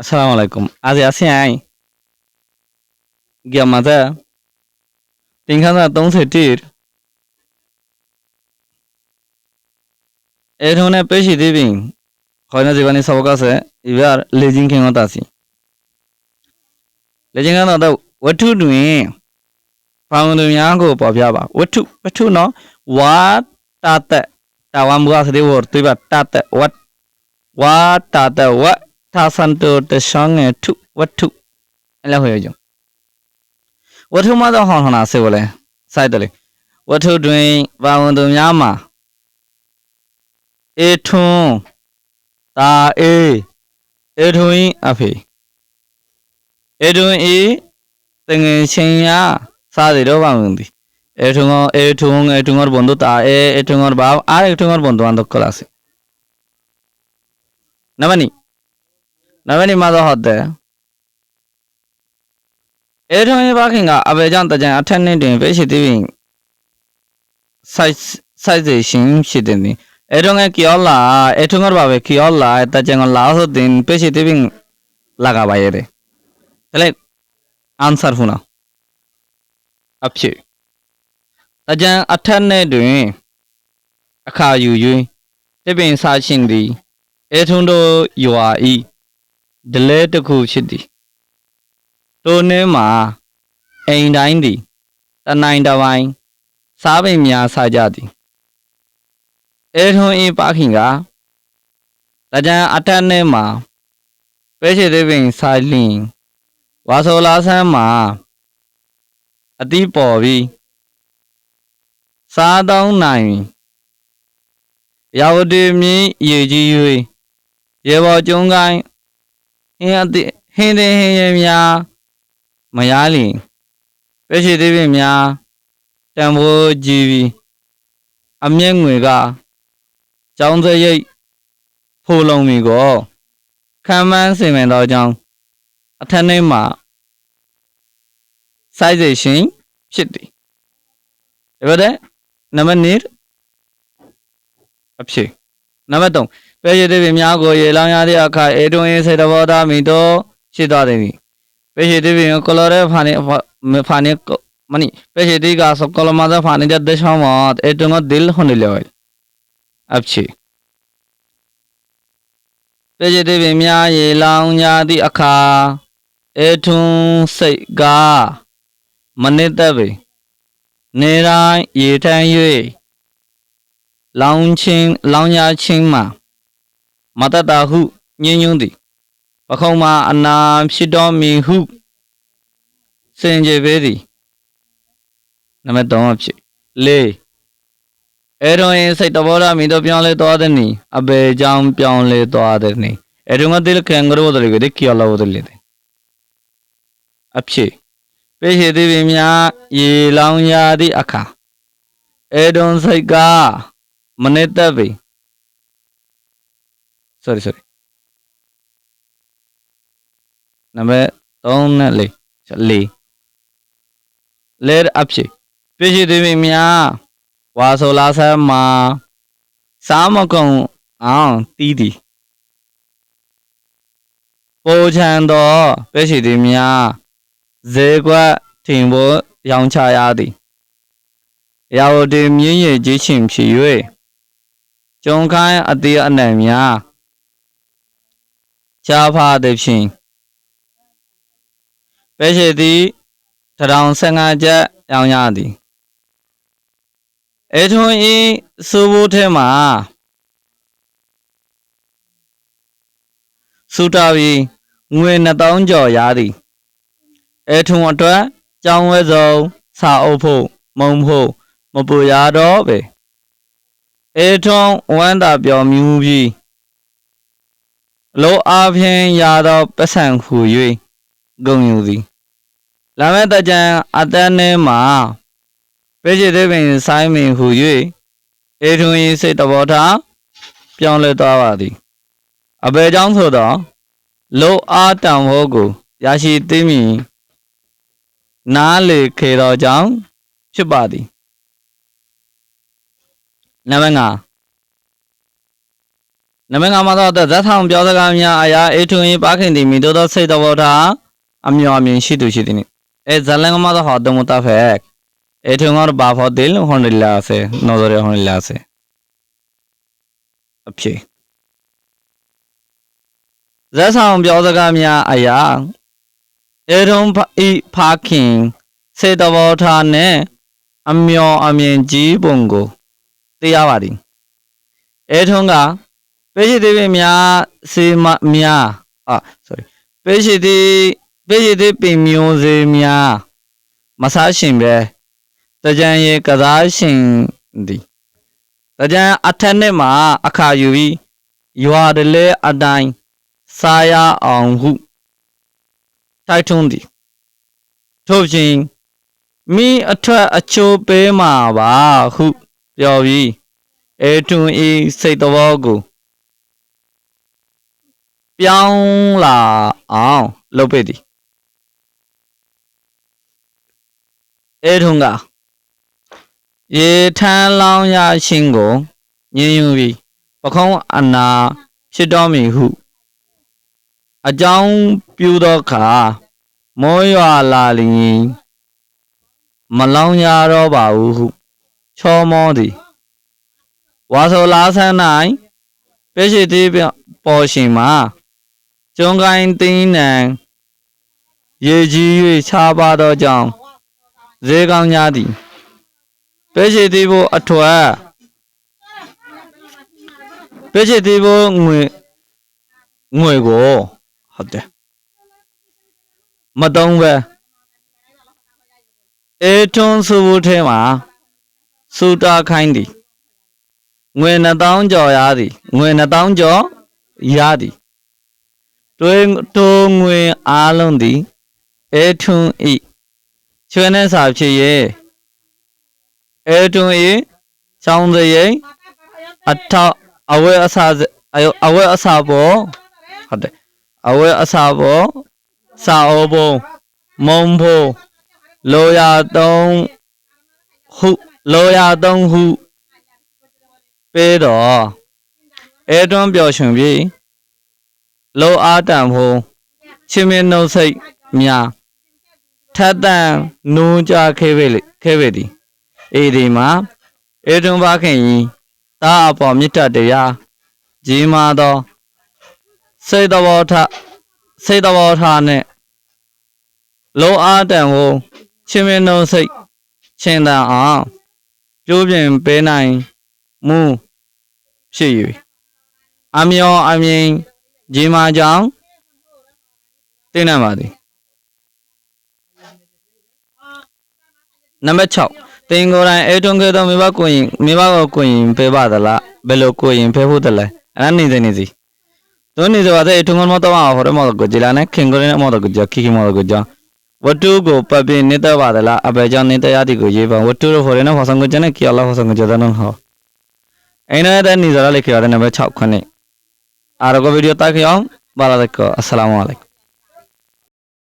Assalamu alaikum. Azi asian. Gyamada. သင်္ခါရ31အဲထုံးနဲ့ပဲရှိသေးပြင်ခေါင်းနဲ့ဇေဘာနေဆောက်ကဆက်ဒီရလေချင်းခင်တော့တာစီလေချင်းကတော့ဝတ္ထုတွင် ဘောင်သူများကိုပေါ်ပြပါဝတ္ထုဝတ္ထုနော်ဝါတာတတာဝမ်ဘူအစဒီဝတ်တွေပါတာတဝတ်ဝါတာတဝတ်သာစန်တိုတဆောင်ငယ်ထုဝတ္ထုအဲ့လိုဟေ့ကြဝတ္ထုမတော့ဟောင်းဟောင်းနာစေဝလဲစိုက်တယ်လေဝတ္ထုတွင်ဘာဝ န်သူများမှာအေထွန်းတာအေအေထွန်း၏အဖေအေထွန်း၏တငယ်ချင်းရစားတယ်တော့ဘာဝန်သည်အေထွန်းအေထွန်းအေထွန်းবন্ধু তা এ এ ঠুঙ্গর বাপ আর এক ঠুঙ্গর বন্ধু বান্ধব কল আছে নবনি নবনি মা তো হতে အဲထုံးရပါခင်ကအဘေကြောင့်တကြံအထက်နှင်းတွင်ပဲရှိသေးပြင်စိုက်စိုက်စေရှင်ရှိတဲ့နေအဲထုံးကကီယောလာအဲထုံးကဘာပဲကီယောလာတကြံကလာဆိုတင်ပဲရှိသေးပြင်လာကပါရဲ့တဲ့ဒါလည်း answer ဖုနာအဖြစ်တကြံအထက်နှင်းတွင်အခါယူ၍တပင်စာရှင်သည်အဲထုံးတို့ယွာဤ ဒလဲတစ်ခုဖြစ်သည်တိုနှင်းမှာအိမ်တိုင်းသည်တနိုင်တစ်ပိုင်းစားပင်များစားကြသည်အဲထွန်းဤပါခင်ကတကြံအထက်နှင်းမှာပဲရှိသေးပင်စားလင်းဝါဆိုလာဆန်းမှာအတိပေါ်ပြီးစားတောင်းနိုင်ရာဝတီမြင်းရေကြီး၍ရေပေါ်ကျုံကိုင်း ဟင်းအတိဟင်းတဲ့ဟင်းရများမရလင်ပဲရှိသေးပြင်များတံဖိုးကြည့်ပြီးအမျက်ငွေကចောင်းစရိတ်ဖိုးလုံးမီကိုခံမှန်းစင်မယ်တော့ကြောင်းအထက်နှိမ့်မှာစိုက်စေရှင်ဖြစ်သည်ဒီဘက်တဲ့နံပါတ်1အဖြစ်နံပါတ်3 ပဲရတဲ့ပင်များကိုရေလောင်ရသည့်အခါအေတွင်းစေတဘောသားမိတို့ရှိသွားသည်ပဲရတဲ့ပင်ကိုလော်ရဲဖာနေဖာနေမနိပဲရတဲ့ကစကလမသာဖာနေတဲ့ဒေရှမတ်အေတွင်းကဒိလခွန်လေဝဲအပ်ချီပဲရတဲ့ပင်များရေလောင်ရသည့်အခါအေထွန်းစိတ်ကမနစ်သက်ပင်နေတိုင်းရေထမ်း၍လောင်ချင်းလောင်ရချင်းမှာ မတတဟုညင်းညွန်းသည်ပခုံးမှာအနာဖြစ်တော်မူဟုစင်ကြယ်ပေသည်နံပါတ်3အဖြစ်၄အဲတော့ရင်စိတ်တဘောရမီတော့ပြောင်းလဲသွားတဲ့နီအဘေကြောင့်ပြောင်းလဲသွားတဲ့နီအဲတော့ငါတိလကံကရောတယ်ကိုဒီကီလာဝတယ်လေအဖြစ်ပေရှိသည်ပင်များရေလောင်ရာသည့်အခါအဲတွန်စိတ်ကမနစ်သက်ပေ sorry sorry နံပါတ်3နဲ့4 4လဲအဖြစ်ပြည့်ရှိသည်များဝါဆိုလာဆမ်းမှာစားမကုံအောင်တီးသည်ပိုချန်တော်ပြည့်ရှိသည်များဇေကွက်ထင်ဖို့ရောင်းချရသည်ရာဝတီမြင်းရည်ကြီးချင်းဖြစ်၍ကျုံခိုင်းအသေးအနံများ ချားဖားသည်ဖြင့်ပဲရှိသည်တရောင်15ကျပ်ရောင်းရသည်အဲထွန်းဤစိုးဘိုးထဲမှာစူတာပြီးငွေ2000ကျော်ရသည်အဲထွန်းအတွက်ကြောင်းဝဲစုံစာအုပ်ဖို့မုံဖို့မပူရတော့ပဲအဲထွန်းဝမ်းသာပျော်မြူးပြီး လောအားဖြင့်ရသောပဆံဟူ၍ဂုံယူသည်လာမဲ့တကြံအတန်းထဲမှာပေချေသေးပင်ဆိုင်းမင်ဟူ၍အေထွန်၏စိတ်တဘောထားပြောင်းလဲသွားပါသည်အဘယ်ကြောင့်ဆိုတော့လောအားတံဟောကိုရရှိသိမည်နားလေခေတော်ကြောင့်ဖြစ်ပါသည်နံပါတ်5 နမငါမသောသက်သက်ဆောင်ပြောစကားများအရာအေထွင်ပါခင်သည်မိတို့သောစိတ်တော်ထားအမျော်အမြင်ရှိသူရှိသည်နိအဲဇလန်ကမသောဟောတမတဖက်အေထွင်ကဘာဖို့တယ်ဟွန်လလာစေနောဒရဟွန်လလာစေအဖြေဇက်ဆောင်ပြောစကားများအရာအေထုံဤဖာခင်စေတဘောထားနှင့်အမျော်အမြင်ကြီးပုံကိုသိရပါသည်အေထုံက ပေးရှိသေးပင်များစေမများအာ sorry ပေးရှိသေးပေးရှိသေးပင်မျိုးစေများမဆားရှင်ပဲတကြံရေကစားရှင်သည်တကြံအထက်နှစ်မှာအခါယူပြီးရွာတလဲအတိုင်းစားရအောင်ဟုတိုက်တွန်းသည်ထို့ပြင်မိအထက်အချိုးပေးမှာပါဟု ပြောပြီးအဲတွင်ဤစိတ်တော်ကို ပြောင်းလာအောင်လုပ်ပေသည်အဲထုံကရေထမ်းလောင်းရရှင်ကိုညင်ယူပြီးပခုံးအနာဖြစ်တော်မူဟုအကြောင်းပြုသောအခါမောရွာလာလျင်မလောင်ရတော့ပါဘူးဟုချောမောသည်ဝါဆိုလာဆန်း၌ပဲရှိသေးပေါ်ရှင်မှာ ကျုံကိုင်းတင်းနံရေကြီး၍ခြားပါသောကြောင့်ဈေးကောင်းများသည်ပဲရှိသေးဖို့အထွတ်ပဲရှိသေးဖို့ငွေငွေကိုဟုတ်တယ်မတုံးပဲအေထွန်းစုဘူးထဲမှာစူတာခိုင်းသည်ငွေ2000ကျော်ရသည်ငွေ2000ကျော်ရသည် တွေးတိုးငွေအားလုံးသည်အေထွန်းဤချွေနဲ့စာဖြစ်ရဲ့အေထွန်းဤချောင်းစရိတ်အထောက်အဝဲအစာအဝဲအစာပေါ်ဟုတ်တယ်အဝဲအစာပေါ်စာအုပ်ပုံမုံဖို့လောရသုံးဟုလောရသုံးဟုပေးတော့အဲတွန်းပျော်ရွှင်ပြီး လောအားတန်ဖို့ချင်းမင်းနှုတ်စိတ်များထက်တန်နူးကြခဲ့ပေလေခဲ့ပေသည်အေဒီမှာအဲတွန်းပါခင်ကြီးတာအပေါ်မြစ်တတရားကြီးမားသောစိတ်တော်ထစိတ်တော်ထနဲ့လောအားတန်ကိုချင်းမင်းတို့စိတ်ချင်းတန်အောင်ပြိုးပြင်ပေးနိုင်မှုဖြစ်၍အမျောအမြင် ဂျင်မာကြောင်တင်းနိုင်ပါသည်နံပါတ်6တင်ကိုယ်တိုင်အဲတွန်ခဲ့သောမိဘကိုရင်မိဘကိုကိုရင်ဖေးပါသလားဘယ်လိုကိုရင်ဖေးဖို့သလဲအဲ့ဒါနေစနေစီတို့နေစပါတဲ့အထုံကမတော့ဟောရမောကိုကြည်လာနဲ့ခင်ကိုရင်းမောတော့ကြခိခိမောတော့ကြဝတ္တုကိုပပိနေတပါသလားအဘယ်ကြောင့်နေတရားတိကိုရေးပါဝတ္တုရောဟောရနေဟောဆောင်ကိုကျနဲ့ကီအလ္လာဟ်ဟောဆောင်ကိုကျတဲ့နော်ဟောအဲ့နဲ့တဲ့နေစရလေးခရတဲ့နံပါတ်6ခုနဲ့ আরও ভিডিও তাকে ভালো থাকো আসসালামু আলাইকুম।